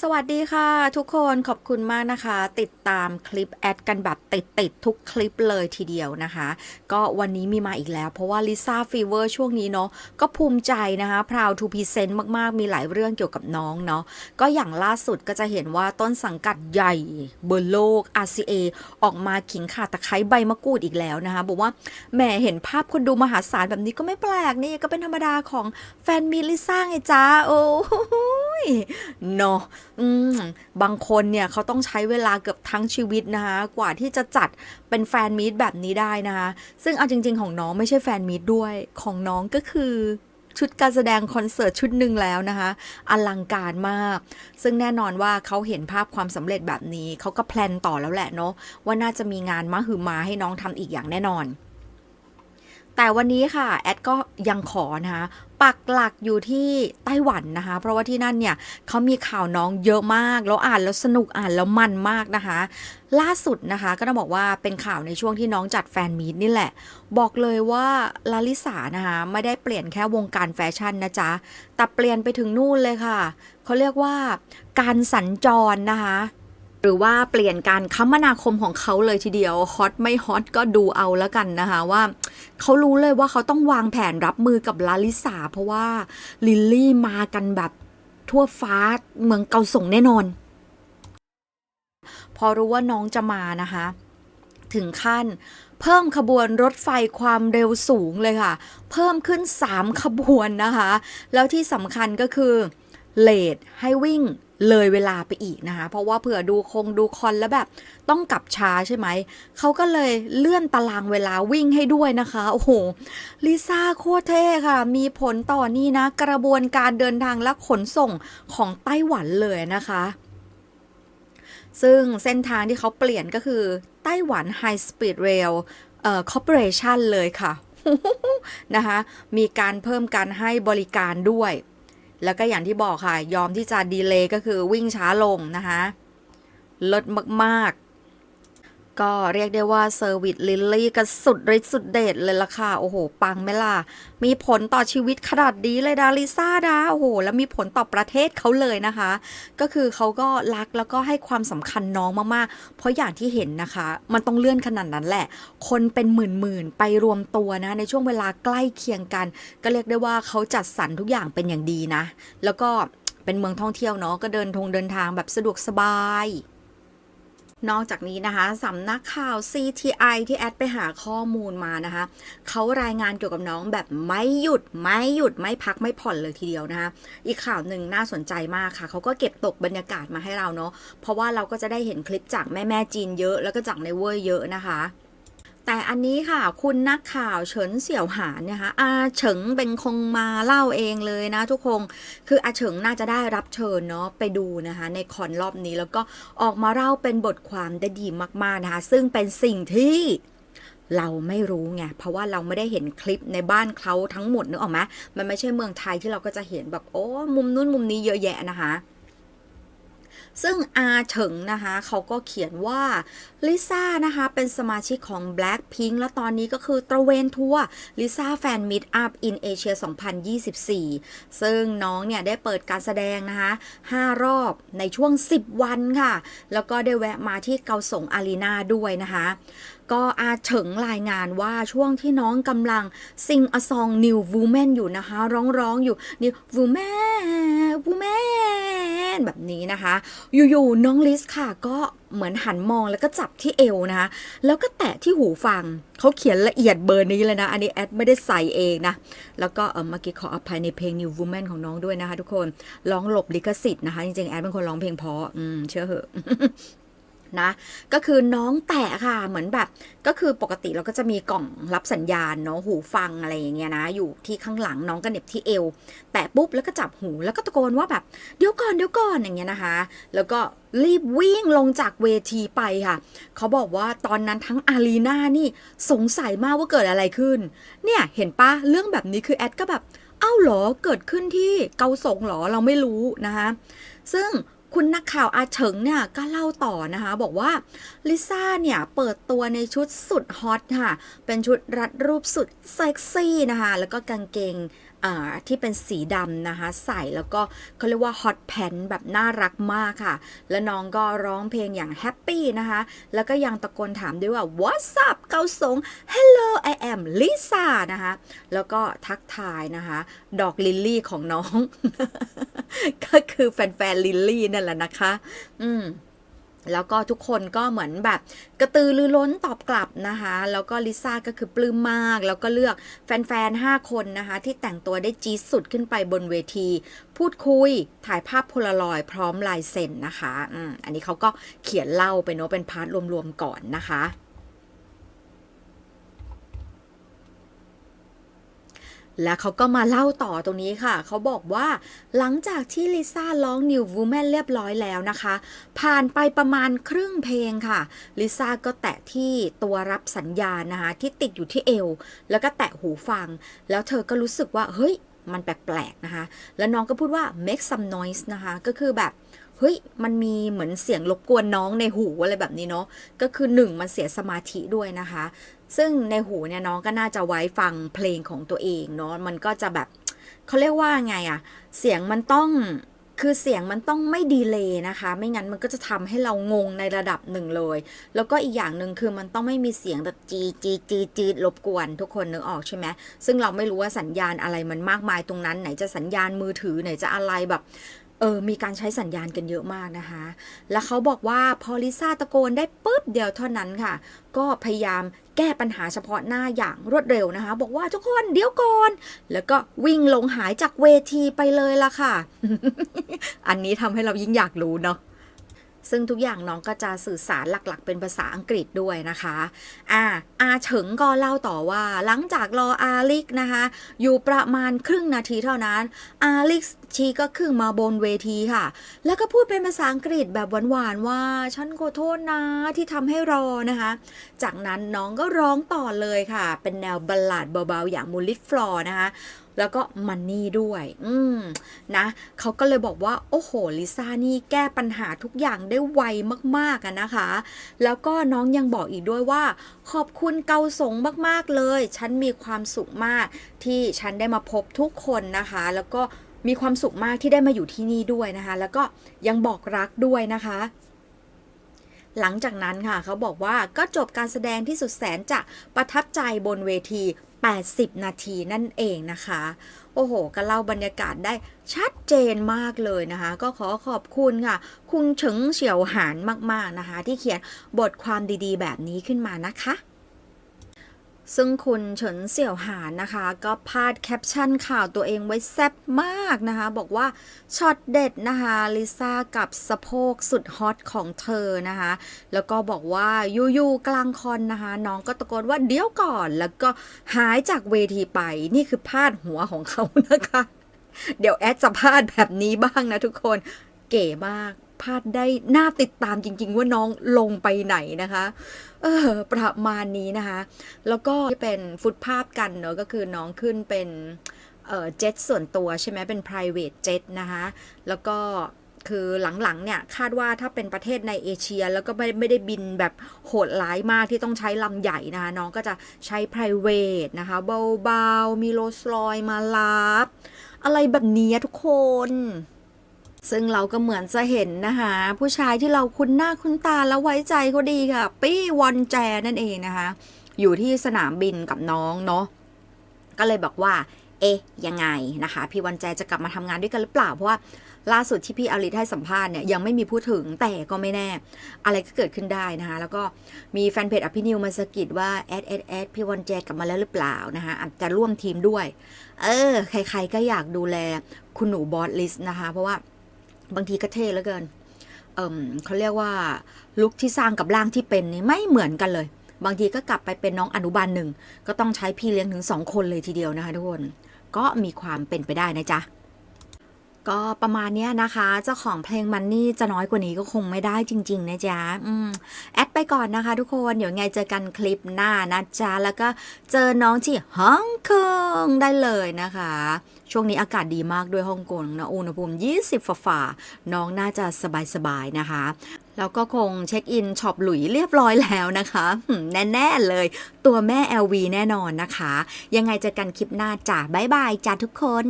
สวัสดีค่ะทุกคนขอบคุณมากนะคะ ติดตามคลิปแอดกันแบบติดติดทุกคลิปเลยทีเดียวนะคะ ก็วันนี้มีมาอีกแล้ว เพราะว่าลิซ่าฟีเวอร์ช่วงนี้เนาะก็ภูมิใจนะคะพราวทูพีเซนต์มากๆ มีหลายเรื่องเกี่ยวกับน้องเนาะก็อย่างล่าสุดก็จะเห็นว่าต้นสังกัดใหญ่เบนโลก RCA ออกมาขิงขาตะไคร้ใบมะกรูดอีกแล้วนะคะ บอกว่าแหมเห็นภาพคนดูมหาศาลแบบนี้ก็ไม่แปลกนี่ก็เป็นธรรมดาของแฟนมีลิซ่าไงจ้าโอ้ยเนาะอืมบางคนเนี่ยเขาต้องใช้เวลาเกือบทั้งชีวิตนะคะกว่าที่จะจัดเป็นแฟนมีตแบบนี้ได้นะคะซึ่งเอาจริง ๆ ของน้องไม่ใช่แฟนมีตด้วยของน้องก็คือชุดการแสดงคอนเสิร์ตชุดหนึ่งแล้วนะคะอลังการมาก ซึ่งแน่นอนว่าเขาเห็นภาพความสำเร็จแบบนี้เขาก็แพลนต่อแล้วแหละเนาะว่าน่าจะมีงานมหึมาให้น้องทำอีกอย่างแน่นอน แต่วันนี้ค่ะ แอดก็ยังขอนะคะปักหลักอยู่ที่ไต้หวันนะคะ เพราะว่าที่นั่นเนี่ยเขามีข่าวน้องเยอะมาก แล้วอ่านแล้วสนุกอ่านแล้วมันมากนะคะ ล่าสุดนะคะ ก็ต้องบอกว่าเป็นข่าวในช่วงที่น้องจัดแฟนมีตนี่แหละ บอกเลยว่าลาลิสานะคะไม่ได้เปลี่ยนแค่วงการแฟชั่นนะจ๊ะแต่เปลี่ยนไปถึงนู่นเลยค่ะเขาเรียกว่าการสัญจรนะคะ หรือว่าเปลี่ยนการคมนาคมของเขาเลยทีเดียวฮอตไม่ฮอตก็ดูเอาแล้วกันนะคะว่าเขารู้เลยว่าเขาต้องวางแผนรับมือกับลาลิสาเพราะว่าลิลลี่มากันแบบทั่วฟ้าเมืองเกาสงแน่นอน พอรู้ว่าน้องจะมานะคะ ถึงขั้นเพิ่มขบวนรถไฟความเร็วสูงเลยค่ะ เพิ่มขึ้น 3 ขบวนนะคะ แล้วที่สำคัญก็คือเลทให้วิ่ง เลยเวลาไปอีกนะคะ เพราะว่าเผื่อดูคงดูคอนแล้วแบบ ต้องกลับช้าใช่ไหม เขาก็เลยเลื่อนตารางเวลาวิ่งให้ด้วยนะคะ โอ้โห ลิซ่าโคตรเท่ค่ะ มีผลต่อนี่นะ กระบวนการเดินทางและขนส่งของไต้หวันเลยนะคะ ซึ่งเส้นทางที่เขาเปลี่ยนก็คือไต้หวัน High Speed Rail เอ่อ Corporation เลยค่ะนะคะ มีการเพิ่มการให้บริการด้วย แล้วก็อย่างที่บอกค่ะ ยอมที่จะดีเลย์ก็คือวิ่งช้าลงนะคะลดมากๆ ก็เรียกได้ว่าเซอร์วิสลิลลี่ก็สุดฤทธิ์สุดเดชเลยล่ะค่ะ โอ้โห ปังไหมล่ะ มีผลต่อชีวิตขนาดนี้เลยดาลิซ่าดา โอ้โห แล้วมีผลต่อประเทศเขาเลยนะคะ ก็คือเขาก็รักแล้วก็ให้ความสำคัญน้องมากๆ เพราะอย่างที่เห็นนะคะ มันต้องเลื่อนขนาดนั้นแหละ คนเป็นหมื่นๆ ไปรวมตัวนะ ในช่วงเวลาใกล้เคียงกัน ก็เรียกได้ว่าเขาจัดสรรทุกอย่างเป็นอย่างดีนะ แล้วก็เป็นเมืองท่องเที่ยวเนาะ ก็เดินทงเดินทางแบบสะดวกสบาย นอกจากนี้นะคะสำนักข่าว CTI ที่แอดไปหาข้อมูลมานะคะเขารายงานเกี่ยวกับน้องแบบไม่หยุดไม่หยุดไม่พักไม่ผ่อนเลยทีเดียวนะคะอีกข่าวหนึ่งน่าสนใจมากค่ะเขาก็เก็บตกบรรยากาศมาให้เราเนาะเพราะว่าเราก็จะได้เห็นคลิปจากแม่แม่จีนเยอะ แล้วก็จากในเวอร์เยอะนะคะ แต่อันนี้ค่ะ คุณนักข่าวเฉินเสี่ยวหานนะคะอาเฉิงเป็นคงมาเล่าเองเลยนะทุกคนคืออาเฉิงน่าจะได้รับเชิญเนาะไปดูนะคะ ในคอนรอบนี้แล้วก็ออกมาเล่าเป็นบทความได้ดีมากๆนะคะ ซึ่งเป็นสิ่งที่เราไม่รู้ไง เพราะว่าเราไม่ได้เห็นคลิปในบ้านเขาทั้งหมดนึกออกไหมมันไม่ใช่เมืองไทยที่เราก็จะเห็นแบบโอ้มุมนู้นมุมนี้เยอะแยะนะคะ ซึ่งอาเฉิงนะคะเขาก็เขียนว่าลิซ่านะคะเป็นสมาชิกของ Blackpink และตอนนี้ก็คือตระเวนทัวร์ลิซ่าแฟนมิตอัพอินเอเชีย2024 ซึ่งน้องเนี่ยได้เปิดการแสดงนะคะ 5 รอบในช่วง 10 วันค่ะ แล้วก็ได้แวะมาที่เกาสงอารีนาด้วยนะคะ ก็อาเฉิงรายงานว่าช่วงที่น้องกำลังซิงอซองนิววูแมนอยู่นะคะ ร้องร้องอยู่นิววูแมนวูแมนแบบนี้นะคะ อยู่ๆน้องลิสค่ะก็เหมือนหันมองแล้วก็จับที่เอวนะคะแล้วก็แตะที่หูฟัง เขาเขียนละเอียดเบอร์นี้เลยนะ อันนี้แอดไม่ได้ใส่เองนะ แล้วก็เออเมื่อกี้ขออภัยในเพลง New Woman ของน้องด้วยนะคะ ทุกคน ร้องหลบลิขสิทธิ์นะคะ จริงๆ แอดเป็นคนร้องเพลงเพราะอืมเชื่อเหอะ นะ ก็คือน้องแตะค่ะ เหมือนแบบ ก็คือปกติเราก็จะมีกล่องรับสัญญาณเนาะ หูฟังอะไรอย่างเงี้ยนะ อยู่ที่ข้างหลังน้องก็เน็บที่เอว แตะปุ๊บแล้วก็จับหู แล้วก็ตะโกนว่าแบบ เดี๋ยวก่อน เดี๋ยวก่อน อย่างเงี้ยนะคะ แล้วก็รีบวิ่งลงจากเวทีไปค่ะ เขาบอกว่าตอนนั้นทั้งอารีนานี่สงสัยมากว่าเกิดอะไรขึ้น เนี่ยเห็นปะเรื่องแบบนี้คือแอดก็แบบ เอ้าหรอ เกิดขึ้นที่เกาสงหรอ เราไม่รู้นะคะ ซึ่ง คุณนักข่าวอาเฉิงเนี่ยก็เล่าต่อนะคะ บอกว่าลิซ่าเนี่ย เปิดตัวในชุดสุดฮอตค่ะ เป็นชุดรัดรูปสุดเซ็กซี่นะคะ แล้วก็กางเกง ที่เป็นสีดำนะคะ ใส่แล้วก็เขาเรียกว่าฮอตแพนแบบน่ารักมากค่ะ แล้วน้องก็ร้องเพลงอย่างแฮปปี้นะคะ แล้วก็ยังตะโกนถามด้วยว่า What's up เกาสง Hello I am Lisa นะคะ แล้วก็ทักทายนะคะ ดอกลิลลี่ของน้อง ก็คือแฟนๆลิลลี่นั่นแหละนะคะ อืม แล้วก็ทุกคนก็เหมือนแบบกระตือรือร้นตอบกลับนะคะ แล้วก็ลิซ่าก็คือปลื้มมาก แล้วก็เลือกแฟนๆ 5 คนนะคะ ที่แต่งตัวได้จี๊ดสุดขึ้นไปบนเวที พูดคุยถ่ายภาพโพลารอยด์พร้อมลายเซ็นนะคะออันนี้เขาก็เขียนเล่าไปเนาะเป็นพาร์ทรวมๆ ก่อนนะคะ และเขาก็มาเล่าต่อตรงนี้ค่ะ เขาบอกว่าหลังจากที่ลิซ่าร้อง New Woman เรียบร้อยแล้วนะคะ ผ่านไปประมาณครึ่งเพลงค่ะลิซ่าก็แตะที่ตัวรับสัญญาณนะคะ ที่ติดอยู่ที่เอว แล้วก็แตะหูฟัง แล้วเธอก็รู้สึกว่า เฮ้ย มันแปลกๆนะคะ แล้วน้องก็พูดว่า make some noise นะคะ ก็คือแบบ เฮ้ยมันมีเหมือนเสียงรบกวนน้องในหูอะไรแบบนี้เนาะก็คือหนึ่งมันเสียสมาธิด้วยนะคะ ซึ่งในหูเนี่ยน้องก็น่าจะไว้ฟังเพลงของตัวเองเนาะมันก็จะแบบเขาเรียกว่าไงอะเสียงมันต้องคือเสียงมันต้องไม่ดีเลยนะคะ ไม่งั้นมันก็จะทำให้เรางงในระดับหนึ่งเลย แล้วก็อีกอย่างหนึ่งคือมันต้องไม่มีเสียงแบบจีจีจีจีรบกวนทุกคนนึกออกใช่ไหมซึ่งเราไม่รู้ว่าสัญญาณอะไรมันมากมายตรงนั้นไหนจะสัญญาณมือถือไหนจะอะไรแบบ เออมีการใช้สัญญาณกันเยอะมากนะคะ แล้วเขาบอกว่าพอลิซ่าตะโกนได้ปุ๊บเดียวเท่านั้นค่ะ ก็พยายามแก้ปัญหาเฉพาะหน้าอย่างรวดเร็วนะคะ บอกว่าทุกคนเดี๋ยวก่อน แล้วก็วิ่งลงหายจากเวทีไปเลยละค่ะ อันนี้ทำให้เรายิ่งอยากรู้เนาะ ซึ่งทุกอย่างน้องก็จะสื่อสารหลักๆ เป็นภาษาอังกฤษด้วยนะคะอ่าอาเฉิงก็เล่าต่อว่า หลังจากรออาลิกนะคะ อยู่ประมาณครึ่งนาทีเท่านั้น อาลิกชีก็ขึ้นมาบนเวทีค่ะ แล้วก็พูดเป็นภาษาอังกฤษแบบหวานๆว่า ฉันขอโทษนะที่ทำให้รอนะคะ จากนั้นน้องก็ร้องต่อเลยค่ะ เป็นแนวบัลลาดเบาๆอย่างมูลิฟฟลอร์นะคะ แล้วก็มันนี่ด้วย อืมนะเขาก็เลยบอกว่า โอ้โห ลิซ่านี่แก้ปัญหาทุกอย่างได้ไวมากๆอะนะคะ แล้วก็น้องยังบอกอีกด้วยว่า ขอบคุณเกาสงมากๆเลย ฉันมีความสุขมากที่ฉันได้มาพบทุกคนนะคะ แล้วก็มีความสุขมากที่ได้มาอยู่ที่นี่ด้วยนะคะ แล้วก็ยังบอกรักด้วยนะคะ หลังจากนั้นค่ะเขาบอกว่าก็จบการแสดงที่สุดแสนจะประทับใจบนเวที 80 นาทีนั่นเองนะคะ โอ้โห ก็เล่าบรรยากาศได้ชัดเจนมากเลยนะคะ ก็ขอขอบคุณค่ะ คุณเฉิงเฉียวหานมากๆนะคะ ที่เขียนบทความดีๆ แบบนี้ขึ้นมานะคะ ซึ่งคุณเฉินเสี่ยวหานนะคะ ก็พาดแคปชั่นข่าวตัวเองไว้แซ่บมากนะคะ บอกว่าช็อตเด็ดนะคะลิซ่ากับสะโพกสุดฮอตของเธอนะคะ แล้วก็บอกว่าอยู่ๆกลางคอนนะคะ น้องก็ตะโกนว่าเดี๋ยวก่อน แล้วก็หายจากเวทีไปนี่คือพาดหัวของเขานะคะ เดี๋ยวแอดจะพาดแบบนี้บ้างนะทุกคนเก๋มาก พลาดได้น่าติดตามจริง ๆ ว่าน้องลงไปไหนนะคะเออประมาณนี้นะคะ แล้วก็ที่เป็นฟุตภาพกันเนอะก็คือน้องขึ้นเป็นเออจ็ตส่วนตัวใช่ไหมเป็น private jet นะคะแล้วก็คือหลังๆเนี่ยคาดว่าถ้าเป็นประเทศในเอเชียแล้วก็ไม่ไม่ได้บินแบบโหดร้ายมากที่ต้องใช้ลำใหญ่นะคะ น้องก็จะใช้ private นะคะเบาๆมีโรสลอยมารับอะไรแบบนี้ทุกคน ซึ่งเราก็เหมือนจะเห็นนะคะ ผู้ชายที่เราคุ้นหน้าคุ้นตาแล้วไว้ใจเขาดีค่ะ ปี้วอนแจนั่นเองนะคะ อยู่ที่สนามบินกับน้องเนาะก็เลยบอกว่า เอ๊ะยังไงนะคะ พี่วันแจจะกลับมาทำงานด้วยกันหรือเปล่าเพราะว่าล่าสุดที่พี่อลิทให้สัมภาษณ์เนี่ยยังไม่มีพูดถึงแต่ก็ไม่แน่ อะไรก็เกิดขึ้นได้นะคะ แล้วก็มีแฟนเพจอภินิวมาสะกิดว่าแอดแอดแอดพี่วันแจกลับมาแล้วหรือเปล่านะคะอาจจะร่วมทีมด้วย เออ ใครๆก็อยากดูแลคุณหนูบอสลิสนะคะ เพราะว่า บางทีก็เท่เหลือเกินเอ่มเขาเรียกว่าลุกที่สร้างกับร่างที่เป็นนี่ไม่เหมือนกันเลย บางทีก็กลับไปเป็นน้องอนุบาลหนึ่งก็ต้องใช้พี่เลี้ยงถึงสองคนเลยทีเดียวนะคะทุกคนก็มีความเป็นไปได้นะจ๊ะ ก็ประมาณเนี้ยนะคะ เจ้าของเพลงมันนี่จะน้อยกว่านี้ก็คงไม่ได้จริง ๆ นะจ๊ะแอดไปก่อนนะคะทุกคน เดี๋ยวไงเจอกันคลิปหน้านะจ๊ะ แล้วก็เจอน้องที่ฮ่องกงได้เลยนะคะ ช่วงนี้อากาศดีมากด้วยฮ่องกงนะอุณหภูมิ 20ฝ่าฝ่าน้องน่าจะสบายๆนะคะ แล้วก็คงเช็คอินช็อปหลุยเรียบร้อยแล้วนะคะ แน่ๆเลย ตัวแม่ LV แน่นอนนะคะ ยังไงเจอกันคลิปหน้าจ้ะบ๊ายบายจ้าทุกคน